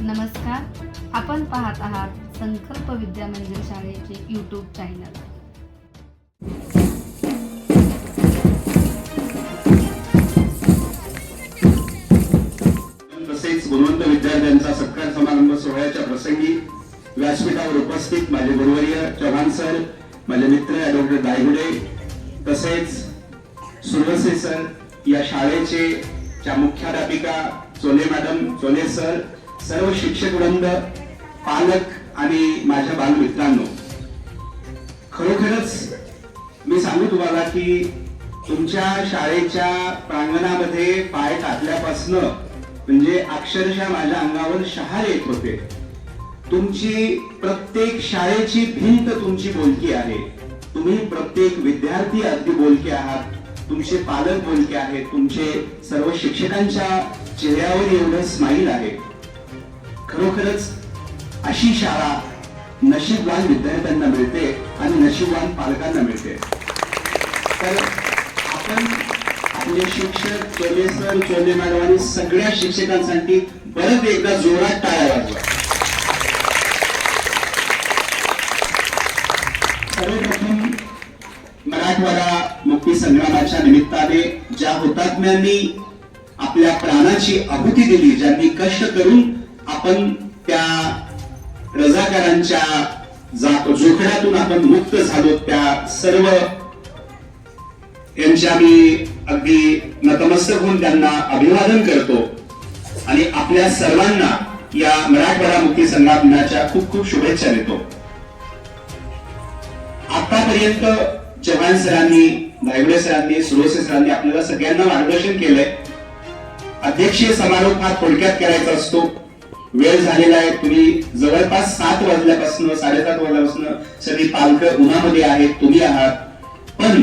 नमस्कार. आपण पाहत आहात संकल्प विद्या मंदिर शाळेचे यूट्यूब चॅनल तसेच गुणवंत विद्यार्थ्यांचा सत्कार समारंभ सोहळ्याच्या प्रसंगी व्यासपीठावर उपस्थित माझे गुरुवर्य चव्हाण सर माझे मित्र डॉक्टर दायगुडे तसेच सुरवसे सर या शाळेचे च्या मुख्याध्यापिका चोले मॅडम चोले सर सर्व शिक्षक वृंद पालक आणि माझ्या बालमित्रांनो खरोखरच मी सांगू तुम्हाला की तुमच्या शाळेच्या प्रांगणामध्ये पाय टाकल्यापासनं म्हणजे अक्षरशः माझ्या अंगावर शहार येत होते. तुमची प्रत्येक शाळेची भिंत तुमची बोलकी आहे. तुम्ही प्रत्येक विद्यार्थी अगदी बोलके आहात. तुमचे पालक बोलके आहेत. तुमचे सर्व शिक्षकांच्या चेहऱ्यावर एवढं स्माईल आहे. खरोखरच अशी शाळा नशीबवान विद्यार्थ्यांना मिळते आणि नशीबवान पालकांना मिळते. तर आपण आपले शिक्षक चोले सर चोले मॅडम आणि सगळ्या शिक्षकांसाठी परत एकदा जोरात टाळ्या वाजवा. सर्वप्रथम मराठवाडा मुक्ती संग्रामाच्या निमित्ताने ज्या हुतात्म्यांनी आपल्या प्राणाची आहुती दिली ज्यांनी कष्ट करून आपण त्या रजाकारांच्या जोखडातून आपण मुक्त झालो. त्या सर्व यांच्या मी अगदी नतमस्तक होऊन त्यांना अभिवादन करतो. आणि आपल्या सर्वांना या मराठवाडा मुक्ती संग्राम दिनाच्या खूप खूप शुभेच्छा देतो. आतापर्यंत चव्हाण सरांनी धायगुडे सरांनी सुरोसे सरांनी आपल्याला सगळ्यांना मार्गदर्शन केलंय. अध्यक्षीय समारोप हा थोडक्यात करायचा असतो. वेळ झालेला आहे. तुम्ही जवळपास सात वाजल्यापासून साडेसात वाजल्यापासून सगळी पालकं उन्हामध्ये आहेत तुम्ही आहात. पण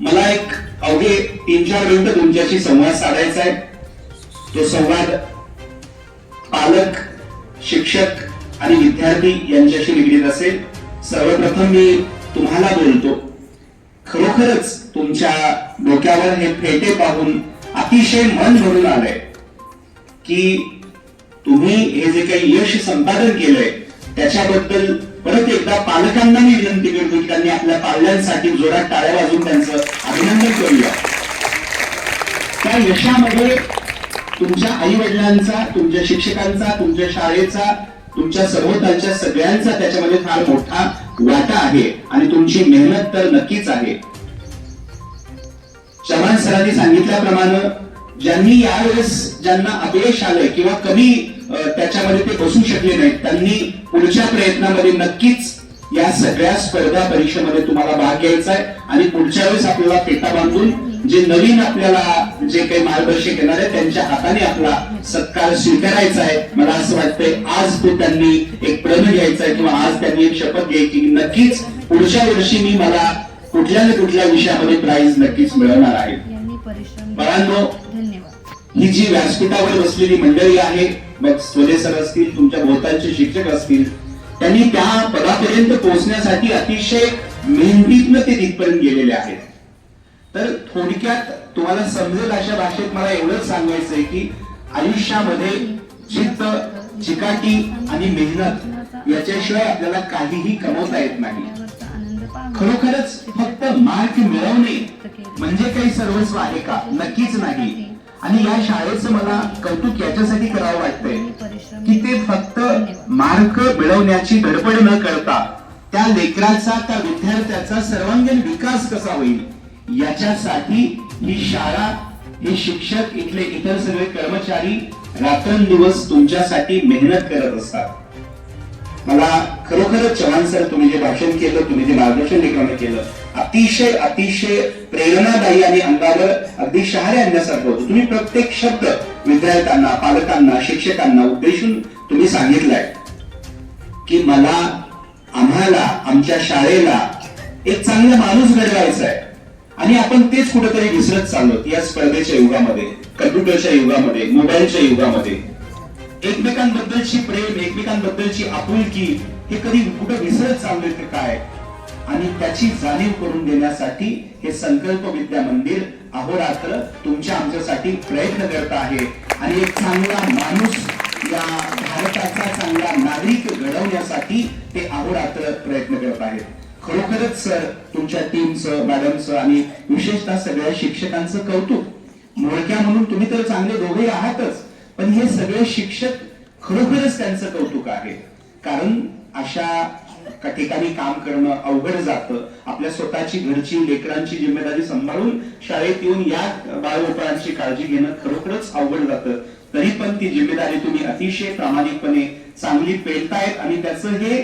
मला एक अवघे तीन चार मिनिट तुमच्याशी संवाद साधायचा आहे. तो संवाद पालक शिक्षक आणि विद्यार्थी यांच्याशी निगडीत असेल. सर्वप्रथम मी तुम्हाला बोलतो. खरोखरच तुमच्या डोक्यावर हे फेटे पाहून अतिशय मन भरून आलंय की तुम्ही हे जे काही यश संपादन केलंय त्याच्याबद्दल परत एकदा पालकांना मी विनंती करतो की त्यांनी आपल्या पाल्यांसाठी जोरात टाळ्या वाजून त्यांचं अभिनंदन करूया. त्या यशामध्ये तुमच्या आई वडिलांचा तुमच्या शिक्षकांचा तुमच्या शाळेचा तुमच्या सभोवतालच्या सगळ्यांचा त्याच्यामध्ये फार मोठा वाटा आहे आणि तुमची मेहनत तर नक्कीच आहे. चव्हाण सरांनी सांगितल्याप्रमाणे ज्यांनी यावेळेस ज्यांना अपयश आलंय किंवा कमी त्याच्यामध्ये ते बसू शकले नाहीत त्यांनी पुढच्या प्रयत्नामध्ये नक्कीच या सगळ्या स्पर्धा परीक्षेमध्ये तुम्हाला भाग घ्यायचा आहे. आणि पुढच्या वेळेस आपल्याला फेटा बांधून जे नवीन आपल्याला जे काही मार्गदर्शक येणार आहे त्यांच्या हाताने आपला सत्कार स्वीकारायचा आहे. मला असं वाटतंय आज तो त्यांनी एक प्रण घ्यायचा आहे किंवा आज त्यांनी एक शपथ घ्यायची की नक्कीच पुढच्या वर्षी मी मला कुठल्या ना कुठल्या विषयामध्ये प्राइज नक्कीच मिळवणार आहे. ही जी व्यासपीठावर बसलेली मंडळी आहे मग सोले सर असतील तुमच्या भोवतालचे शिक्षक असतील त्यांनी त्या पदापर्यंत पोहोचण्यासाठी अतिशय मेहनतीतनं ते तिथपर्यंत गेलेले आहेत. तर थोडक्यात तुम्हाला समजेल अशा भाषेत मला एवढंच सांगायचंय की आयुष्यामध्ये चित्त चिकाटी आणि मेहनत याच्याशिवाय आपल्याला काहीही कमवता येत नाही. खरोखरच फक्त मार्क मिळवणे म्हणजे काही सर्वस्व आहे का? नक्कीच नाही. आणि या शाळेचं मला कौतुक याच्यासाठी करावं वाटतंय की ते फक्त मार्क मिळवण्याची गडबड न करता त्या लेकराचा त्या विद्यार्थ्याचा सर्वांगीण विकास कसा होईल याच्यासाठी ही शाळा हे शिक्षक इथले इतर सगळे कर्मचारी रात्रंदिवस तुमच्यासाठी मेहनत करत असतात. मला खरोखरच चव्हाण सर तुम्ही जे भाषण केलं तुम्ही जे मार्गदर्शन रिकामे केलं अतिशय अतिशय प्रेरणादायी आणि अंगावर अगदी शहारे आणण्यासारखं होतं. तुम्ही प्रत्येक शब्द विद्यार्थ्यांना पालकांना शिक्षकांना उद्देशून तुम्ही सांगितलंय की मला आम्हाला आमच्या शाळेला एक चांगला माणूस घडवायचा आहे आणि आपण तेच कुठेतरी विसरत चाललो या स्पर्धेच्या युगामध्ये कम्प्युटरच्या युगामध्ये मोबाईलच्या युगामध्ये. एकमेकांबद्दलची प्रेम एकमेकांबद्दलची आपुलकी हे कधी कुठं विसरत चालले ते काय? आणि त्याची जाणीव करून देण्यासाठी हे संकल्प विद्या मंदिर अहोरात्र तुमच्या आमच्यासाठी प्रयत्न करत आहे. आणि एक चांगला माणूस या भारताचा चांगला नागरिक घडवण्यासाठी ते अहोरात्र प्रयत्न करत आहेत. खरोखरच सर तुमच्या टीमचं मॅडमचं आणि विशेषतः सगळ्या शिक्षकांचं कौतुक. मोडक्या म्हणून तुम्ही तर चांगले दोघे आहातच. पण हे सगळे शिक्षक खरोखरच त्यांचं कौतुक आहे. कारण अशा ठिकाणी काम करणं अवघड जातं. आपल्या स्वतःची घरची लेकरांची जिम्मेदारी सांभाळून शाळेत येऊन या बाळगोपाळांची काळजी घेणं खरोखरच अवघड जातं. तरी पण ती जिम्मेदारी तुम्ही अतिशय प्रामाणिकपणे चांगली पेलतायत आणि त्याचं हे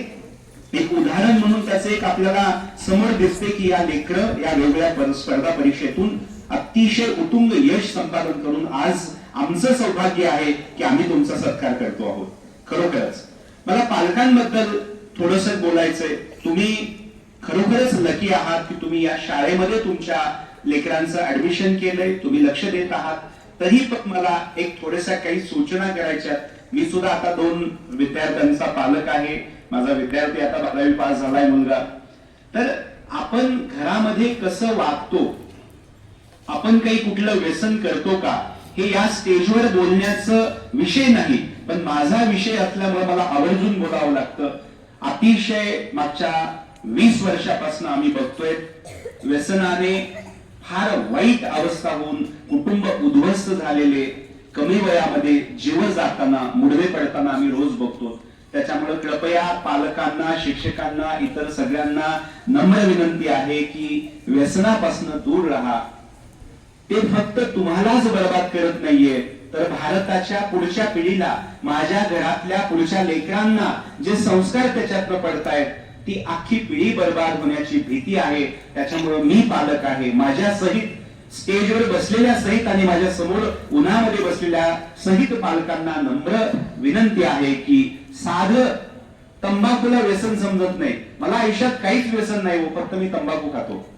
एक उदाहरण म्हणून त्याचं एक आपल्याला समोर दिसते की या लेकरं या वेगवेगळ्या स्पर्धा परीक्षेतून अतिशय उत्तुंग यश संपादन करून आज आमचं सौभाग्य आहे की आम्ही तुमचा सत्कार करतो आहोत. खरोखरच. मला पालकांबद्दल थोडस बोलायचंय. तुम्ही खरोखरच लकी आहात की तुम्ही या शाळेमध्ये तुमच्या लेकरांचं ऍडमिशन केलंय तुम्ही लक्ष देत आहात? तरी पण मला एक थोड्याशा काही सूचना करायच्या मी सुद्धा आता दोन विद्यार्थ्यांचा पालक आहे. माझा विद्यार्थी आता बारावी पास झालाय मुलगा. तर आपण घरामध्ये कसं वागतो? आपण काही कुठलं व्यसन करतो का? हे या स्टेजवर बोलण्याचं विषय नाही पण माझा विषय असल्यामुळे मला आवर्जून बोलावं लागतं. अतिशय मागच्या वीस वर्षापासून आम्ही बघतोय व्यसनाने फार वाईट अवस्था होऊन कुटुंब उद्ध्वस्त झालेले कमी वयामध्ये जीव जाताना मुडवे पडताना आम्ही रोज बघतो. त्याच्यामुळे कृपया पालकांना शिक्षकांना इतर सगळ्यांना नम्र विनंती आहे की व्यसनापासून दूर राहा. ते फक्त तुम्हालाच बर्बाद करत नाहीये. तर भारताच्या पुढच्या पिढीला माझ्या घरातल्या पुढच्या लेकरांना जे संस्कार त्याच्यातनं पडतायत ती अख्खी पिढी बर्बाद होण्याची भीती आहे. त्याच्यामुळे मी पालक आहे. माझ्या सहित स्टेजवर बसलेल्या सहित आणि माझ्यासमोर उन्हामध्ये बसलेल्या सहित पालकांना नम्र विनंती आहे की साध तंबाखूला व्यसन समजत नाही. मला आयुष्यात काहीच व्यसन नाही हो. फक्त मी तंबाखू खातो.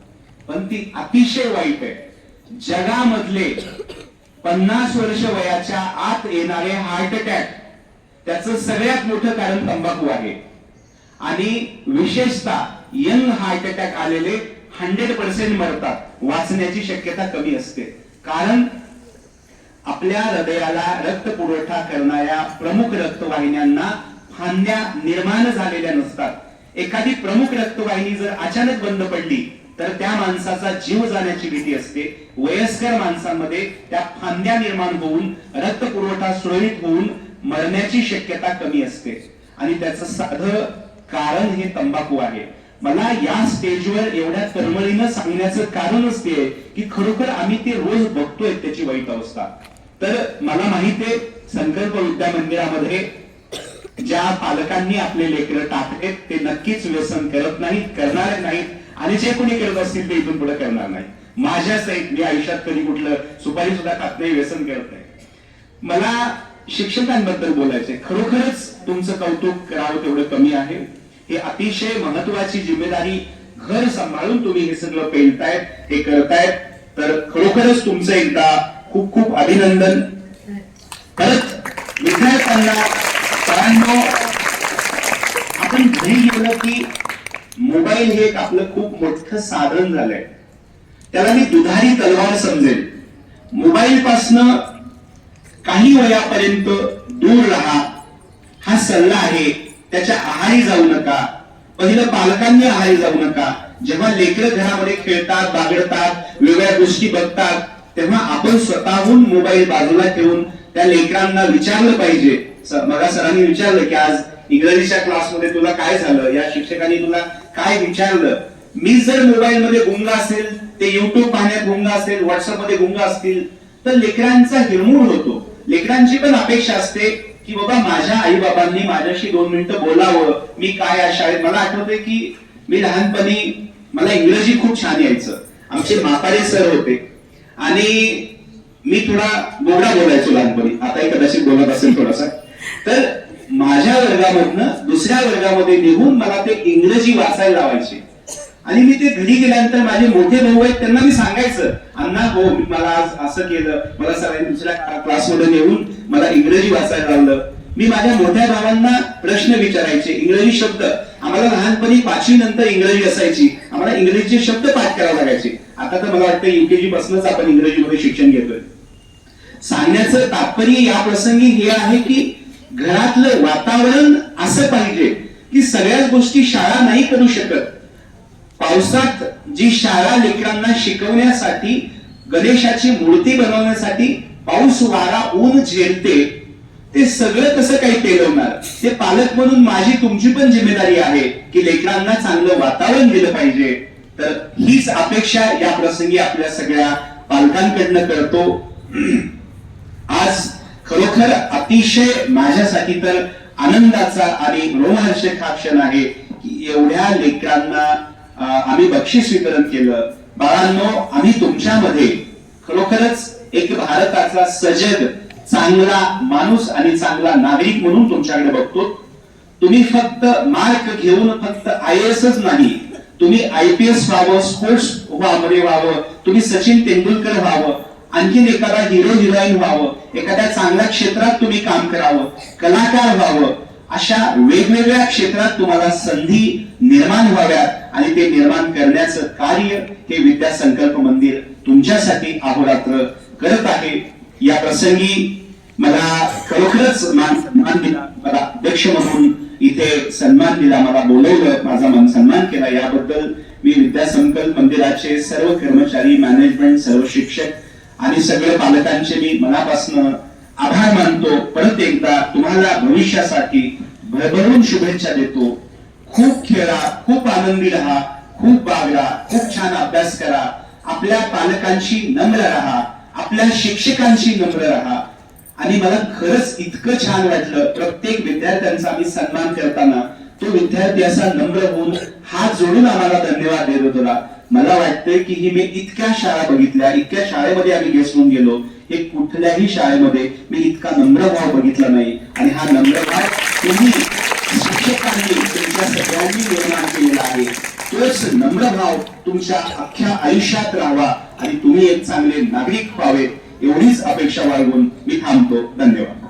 पण ती अतिशय वाईट आहे. जगामधले पन्नास वर्ष वयाच्या आत येणारे हार्ट अटॅक त्याचं सगळ्यात मोठं कारण तंबाखू आहे. आणि विशेषतः यंग हार्ट अटॅक आलेले हंड्रेड पर्सेंट मरतात. वाचण्याची शक्यता कमी असते. कारण आपल्या हृदयाला रक्त पुरवठा करणाऱ्या प्रमुख रक्तवाहिन्यांना फांद्या निर्माण झालेल्या नसतात. एखादी प्रमुख रक्तवाहिनी जर अचानक बंद पडली तर त्या माणसाचा जीव जाण्याची भीती असते. वयस्कर माणसांमध्ये त्या फांद्या निर्माण होऊन रक्त पुरवठा सुरळीत होऊन मरण्याची शक्यता कमी असते. आणि त्याचं साधं कारण हे तंबाखू आहे. मला या स्टेजवर एवढ्या तळमळीनं सांगण्याचं कारणच ते आहे की खरोखर आम्ही ते रोज बघतोय त्याची वाईट अवस्था. तर मला माहीत आहे संकल्प विद्या मंदिरामध्ये ज्या पालकांनी आपले लेकरं टाकलेत ते नक्कीच व्यसन करत नाहीत करणार नाहीत. आणि जे कोणी करत असतील ते इथून पुढे करणार नाही माझ्या सहित मी आयुष्यात कधी कुठलं सुपारी सुद्धा खात नाही व्यसन करत नाही. मला शिक्षकांबद्दल बोलायचंय. खरोखरच तुमचं कौतुक करावं तेवढं कमी आहे. हे अतिशय महत्वाची जिम्मेदारी घर सांभाळून तुम्ही हे सगळं पेलतायत हे करतायत. तर खरोखरच तुमचं एकदा खूप खूप अभिनंदन. परत विद्यार्थ्यांना सरांनो आपण घरी गेलो की मोबाईल हे एक आपलं खूप मोठं साधन झालंय. त्याला मी दुधारी तलवार समजेल मोबाईल पासन काही वयापर्यंत दूर राहा. हा सल्ला आहे त्याच्या आहारी जाऊ नका. पहिलं पालकांनी आहारी जाऊ नका. जेव्हा लेकर घरामध्ये खेळतात बागडतात वेगळ्या गोष्टी बघतात तेव्हा आपण स्वतःहून मोबाईल बाजूला ठेवून त्या लेकरांना विचारलं पाहिजे. मला सरांनी विचारलं की आज इंग्रजीच्या क्लासमध्ये तुला काय झालं? या शिक्षकांनी तुला काय विचारलं? मी जर मोबाईल मध्ये गुंग असेल ते युट्यूब पाहण्यात गुंग असेल व्हॉट्सअपमध्ये गुंग असतील तर लेकरांचा हिरमूड होतो. लेकरांची पण अपेक्षा असते की बाबा माझ्या आई बाबांनी माझ्याशी दोन मिनिटं बोलावं. मी काय या शाळेत? मला आठवतंय की मी लहानपणी मला इंग्रजी खूप छान यायचं. आमचे मापारे सर होते. आणि मी थोडा बोगडा बोलायचो लहानपणी. आताही कदाचित बोलत असेल थोडासा. तर माझ्या वर्गामधनं दुसऱ्या वर्गामध्ये निघून मला ते इंग्रजी वाचायला लावायचे. आणि मी ते घरी गेल्यानंतर माझे मोठे भाऊ आहेत त्यांना मी सांगायचं अण्णा हो मी मला आज असं केलं मला सगळ्यांनी दुसऱ्या क्लासमध्ये नेऊन मला इंग्रजी वाचायला लावलं. मी माझ्या मोठ्या भावांना प्रश्न विचारायचे इंग्रजी शब्द. आम्हाला लहानपणी पाचवी नंतर इंग्रजी असायची. आम्हाला इंग्रजीचे शब्द पाठ करावे लागायचे. आता तर मला वाटतं युकेजी पासूनच आपण इंग्रजीमध्ये शिक्षण घेतोय. सांगण्याचं तात्पर्य या प्रसंगी हे आहे की घरातलं वातावरण असं पाहिजे की सगळ्याच गोष्टी शाळा नाही करू शकत. पावसात जी शाळा लेकरांना शिकवण्यासाठी गणेशाची मूर्ती बनवण्यासाठी पाऊस वारा ऊन झेलते ते सगळं कसं काही पेलवणार? ते पालक म्हणून माझी तुमची पण जिम्मेदारी आहे की लेकरांना चांगलं वातावरण दिलं पाहिजे. तर हीच अपेक्षा या प्रसंगी आपल्या सगळ्या पालकांकडनं करतो. आज खरोखर अतिशय माझ्यासाठी तर आनंदाचा आणि रोमहर्षक हा क्षण आहे की एवढ्या लेकरांना आम्ही बक्षीस वितरण केलं. बाळांनो आम्ही तुमच्यामध्ये खरोखरच एक भारताचा सजग चांगला माणूस आणि चांगला नागरिक म्हणून तुमच्याकडे बघतो. तुम्ही फक्त मार्क घेऊन फक्त आय एसच नाही तुम्ही आय पी एस व्हावं स्पोर्ट्समध्ये व्हावं तुम्ही सचिन तेंडुलकर व्हावं आणखीन एखादा हिरो हिरोईन व्हावं एखाद्या चांगल्या क्षेत्रात तुम्ही काम करावं कलाकार व्हावं अशा वेगवेगळ्या क्षेत्रात तुम्हाला संधी निर्माण व्हाव्यात. आणि ते निर्माण करण्याचं कार्य हे विद्या संकल्प मंदिर तुमच्यासाठी अहोरात्र करत आहे. या प्रसंगी मला खरोखरच मान सन्मान दिला मला अध्यक्ष म्हणून इथे सन्मान दिला मला बोलवलं माझा मान सन्मान केला. याबद्दल मी विद्या संकल्प मंदिराचे सर्व कर्मचारी मॅनेजमेंट सर्व शिक्षक आणि सगळे पालकांचे मी मनापासून आभार मानतो. परत एकदा तुम्हाला भविष्यासाठी भरभरून शुभेच्छा देतो. खूप खेळा खूप आनंदी राहा खूप बागडा खूप छान अभ्यास करा. आपल्या पालकांशी नम्र राहा आपल्या शिक्षकांशी नम्र राहा. आणि मला खरंच इतकं छान वाटलं प्रत्येक विद्यार्थ्यांचा आम्ही सन्मान करताना. तो विद्यार्थी असा नम्र होऊन हात जोडून आम्हाला धन्यवाद देतो तुला मला वाटतंय की ही मी इतक्या शाळा बघितल्या इतक्या शाळेमध्ये आम्ही गेस्ट होऊन गेलो. हे कुठल्याही शाळेमध्ये मी इतका नम्र भाव बघितला नाही. आणि हा नम्र भाव तुम्ही शिक्षकांनी तुमच्या सगळ्यांनी निर्माण केलेला आहे. तोच नम्र भाव तुमच्या अख्ख्या आयुष्यात राहावा आणि तुम्ही एक चांगले नागरिक व्हावे एवढीच अपेक्षा बाळगून मी थांबतो. धन्यवाद.